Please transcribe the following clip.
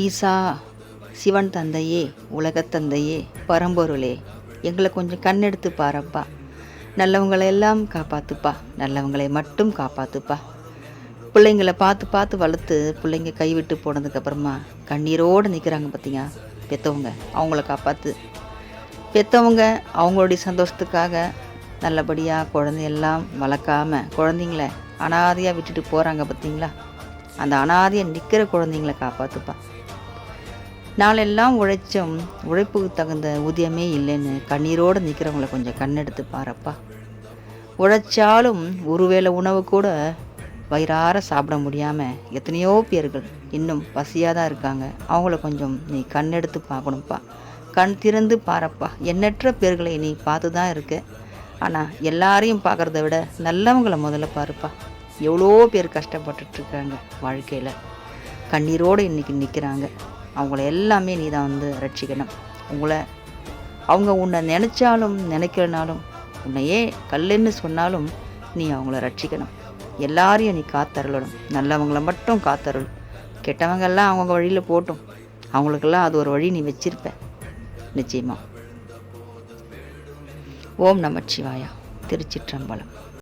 ஈசா சிவன் தந்தையே உலகத்தந்தையே பரம்பொருளே எங்களை கொஞ்சம் கண்ணெடுத்து பாரப்பா. நல்லவங்களை எல்லாம் காப்பாத்துப்பா. நல்லவங்களை மட்டும் காப்பாத்துப்பா. பிள்ளைங்களை பார்த்து பார்த்து வளர்த்து பிள்ளைங்க கைவிட்டு போனதுக்கப்புறமா கண்ணீரோடு நிற்கிறாங்க பார்த்தீங்க பெற்றவங்க அவங்கள காப்பாற்று பெற்றவங்க அவங்களுடைய சந்தோஷத்துக்காக நல்லபடியாக குழந்தையெல்லாம் வளர்க்காம குழந்தைங்கள அனாதையாக விட்டுட்டு போகிறாங்க பார்த்தீங்களா அந்த அனாதையாக நிற்கிற குழந்தைங்கள காப்பாற்றுப்பா நாளெல்லாம் உழைச்சும் உழைப்புக்கு தகுந்த ஊதியமே இல்லைன்னு கண்ணீரோடு நிற்கிறவங்கள கொஞ்சம் கண்ணெடுத்து பாரப்பா. உழைச்சாலும் ஒருவேளை உணவு கூட வயிறார சாப்பிட முடியாமல் எத்தனையோ பேர்கள் இன்னும் பசியாக தான் இருக்காங்க. அவங்கள கொஞ்சம் நீ கண்ணெடுத்து பார்க்கணும்ப்பா. கண் திறந்து பாரப்பா. எண்ணற்ற பேர்களை நீ பார்த்து தான் இருக்க. ஆனால் எல்லாரையும் பார்க்குறத விட நல்லவங்கள முதல்ல பாருப்பா. எவ்வளோ பேர் கஷ்டப்பட்டுட்ருக்காங்க வாழ்க்கையில். கண்ணீரோடு இன்றைக்கி நிற்கிறாங்க அவங்கள எல்லாமே நீ தான் வந்து ரட்சிக்கணும். உங்களை அவங்க உன்னை நினச்சாலும் நினைக்கலனாலும் உன்னையே கல்லுன்னு சொன்னாலும் நீ அவங்கள ரட்சிக்கணும். எல்லாரையும் நீ காத்தருளணும். நல்லவங்கள மட்டும் காத்தருள். கெட்டவங்கெல்லாம் அவங்க வழியில் போட்டும். அவங்களுக்கெல்லாம் அது ஒரு வழி நீ வச்சிருப்ப. நிச்சயமாக ஓம் நமச்சிவாயா. திருச்சிற்றம்பலம்.